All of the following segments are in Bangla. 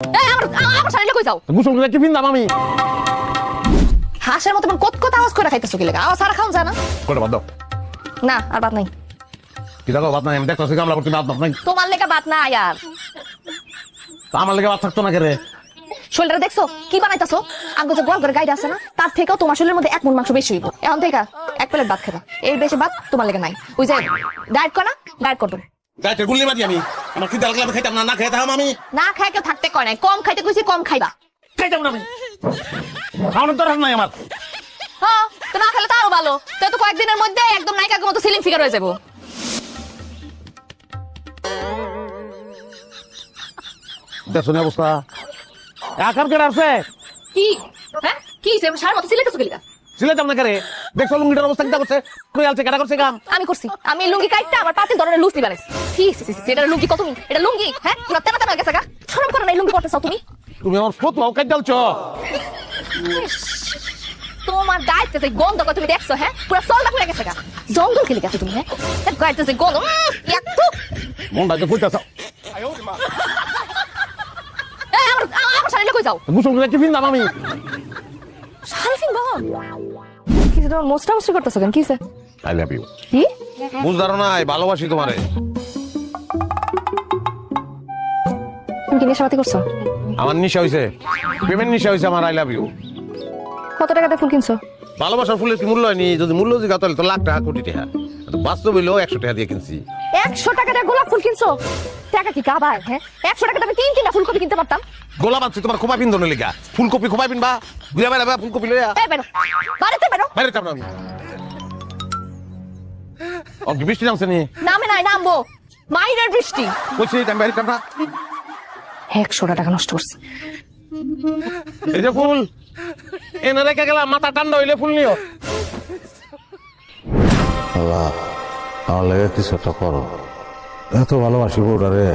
এই আমার আমার শাড়ি কই যাও? গোসল করে টিফিন দাম আমি। হাঁসের মতো কত কত আওয়াজ করে খাইতেছো কি লাগে? আওয়াজ আর যায় না? করে বাদ দাও। না আর বাদ নাই। কি দেখো ভাত নাই আমি দেখতেছি কামলা করতে ভাত নাই। তোমার লেগে বাদ না আর। আমার লেগে ভাত থাকতো না কে রে? শরীরটা দেখছ? কি বানাইতাছো? আগে যে গোয়াল করে গাইড আছে না? তার থেকেও তোমার শরীরের মধ্যে এক মন মাংস বেশি হইব। এখন থেকে এক প্লেট ভাত খেবা। এর বেশি ভাত তোমার লেগে নাই। ওই যে ডায়েট কর না ডায়েট করতো গাইতে গুল্লি মারি আমি। আমার কি দাল লাগবে খাইতাম না না খাইতাম আমি না খাই কেউ থাকতে কয় নাই। কম খাইতে কইছি কম খাইবা। খাইতাম না আমি। খাওয়ানোর দরকার নাই আমার। হ্যাঁ তো না খেলে তো আরও ভালো। তো তো কয়েকদিনের মধ্যে একদম নায়িকার মতো সিলিং ফিগার হয়ে যাব। দেখছ না অবস্থা। একার কেটে আছে কি? হ্যাঁ? কি সে সার মতো সিলেতেছো কি না দেখছ লুঙ্গিটার অবস্থা করছে? কই আলছে কেটা করছে কাম আমি করছি। আমি লুঙ্গি কাটটা আমার পাতে লুচি বানাইছি সি সি সি সি, এটা লুঙ্গি কত এটা লুঙ্গি হ্যাঁ? পুরো তেনা তেনা গেছে গা। শরম করো না লুঙ্গি পড়তে চাও তুমি? তুমি আমার ফটো কাট ডালছো তোমার গাইতে যে গন্ধ কত তুমি দেখছ হ্যাঁ? পুরো সলটা পুরো গেছে গা। জঙ্গল খেলে গেছো তুমি হ্যাঁ? গাইতে যে গন্ধ একটু মনটা তো কইতাছ এই আমার আমার শাড়ি কই যাও? দাম আমি? শাড়ি কি তোমার মোস্টা মোস্টি করতেছো কেন? কিসে আই লাভ ইউ কি? বুঝদারো নাই ভালোবাসি তোমারে। তুমি কি নেশাপাতি করছ? আমার নিশা হইছে। পেমেন্ট নিশা হইছে আমার আই লাভ ইউ কত টাকাতে ফুল কিনছো? ভালোবাসার ফুলের কি মূল্য হয়নি? যদি মূল্য জিগা তাহলে তো লাখ টাকা কোটি টাকা। তো বাস্তব হইলেও একশো টাকা দিয়ে কিনছি। একশো টাকা দিয়ে গোলাপ ফুল কিনছো? টাকা কি কাবার হ্যাঁ? একশো টাকা আমি তিন তিনটা ফুলকপি কিনতে পারতাম। গোলাপ আনছি তোমার খোপা পিন ধরনের লিগা ফুলকপি খোপা পিনবা। ঘুরে বেড়াবা ফুলকপি লইয়া। এই বেরো। বাড়িতে বেরো। বাইরে চাপ না আমি। বৃষ্টি নামছে নি? নামে নাই নামবো। মাইনের বৃষ্টি। কইছি আমি বাইরে চাপ না। একশোটা টাকা নষ্ট করছে। এই যে ফুল এনে রেখে গেলাম মাথা ঠান্ডা হইলে ফুল নিও। আল্লাহ আমার লেগে কিছু একটা করো। এত ভালোবাসি বউটা রে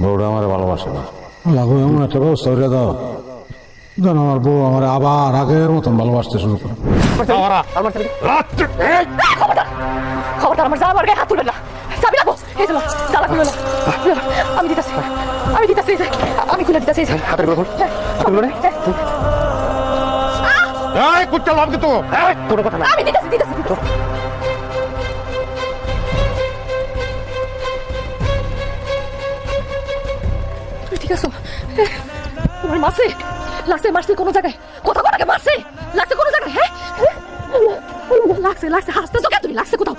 বউটা আমার ভালোবাসে না। লাগো এমন একটা ব্যবস্থা করে দাও। যেন আমার বউ আমার আবার আগের মতন ভালোবাসতে শুরু করে। খবরদার আমার জামার গায়ে হাত তুলবে না। চাবি লাগো এই চলো জ্বালা খুলে না। আমি দিতেছি আমি দিতেছি আমি খুলে দিতেছি এই যে। হাতেরগুলো খুল। হাতেরগুলো রে। এই কুত্তা লাভ কিন্তু কোনো কথা না। আমি দিতেছি দিতেছি। ঠিক আছো তোমার মারছে লাগছে মারছে কোনো জায়গায়? কোথাও কোথাকে মারছে লাগছে কোনো জায়গায় হ্যাঁ? লাগছে লাগছে, হাসতেছো কেন তুমি? লাগছে কোথাও?